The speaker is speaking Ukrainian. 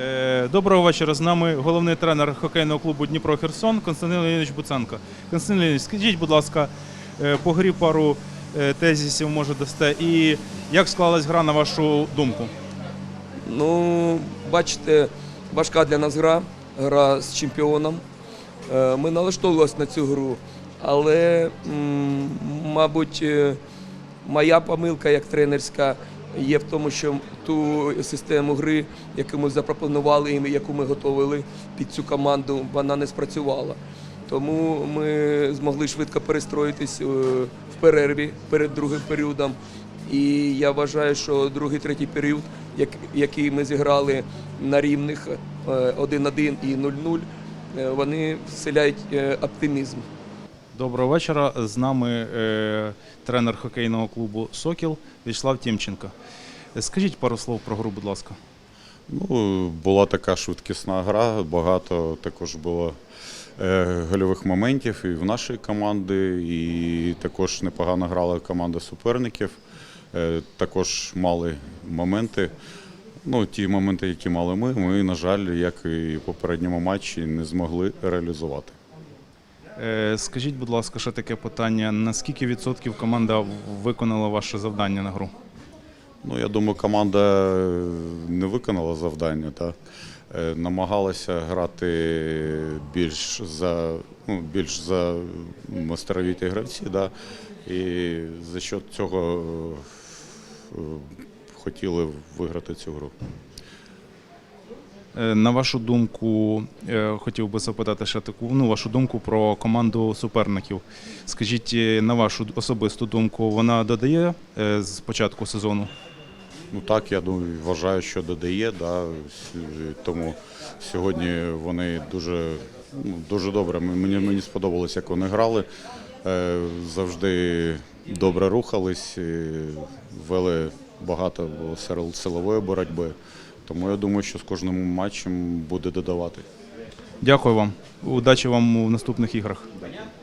Е, Доброго вечора. З нами головний тренер хокейного клубу Дніпро Херсон Константин Леонідович Буценко. Константин Леонідович, скажіть, будь ласка, е, по грі пару е, тезісів може дасте. І як склалась гра на вашу думку? Ну, бачите, важка для нас гра, гра з чемпіоном. Ми налаштовувалися на цю гру, але, мабуть, моя помилка як тренерська є в тому, що ту систему гри, яку ми запропонували і яку ми готували під цю команду, вона не спрацювала. Тому ми змогли швидко перестроїтись е, в перерві перед другим періодом. І я вважаю, що другий, третій період, як- який ми зіграли на рівних е, 1-1 і 0-0, е, вони вселяють е, оптимізм. Доброго вечора. З нами е, тренер хокейного клубу Сокіл Вячеслав Тімченко. Скажіть пару слов про гру, будь ласка. Ну, була така швидкісна гра, багато також було е, гольових моментів і в нашої команди, і також непогано грала команда суперників. Е, також мали моменти. Ну, ті моменти, які мали ми, ми, на жаль, як і в попередньому матчі, не змогли реалізувати. Е, Скажіть, будь ласка, ще таке питання: на скільки відсотків команда виконала ваше завдання на гру? Ну, я думаю, команда не виконала завдання. Так? Е, Намагалася грати більш за, ну, більш за мастеровіті гравці, да? і за що цього е, хотіли виграти цю гру. Е, На вашу думку, е, хотів би запитати ще таку ну, вашу думку про команду суперників. Скажіть, е, на вашу особисту думку, вона додає з початку сезону? Ну так, я думаю, вважаю, що додає. Да. Тому сьогодні вони дуже, ну, дуже добре. Мені, мені сподобалось, як вони грали. Завжди добре рухались, вели багато силової боротьби. Тому я думаю, що з кожним матчем буде додавати. Дякую вам. Удачі вам у наступних іграх.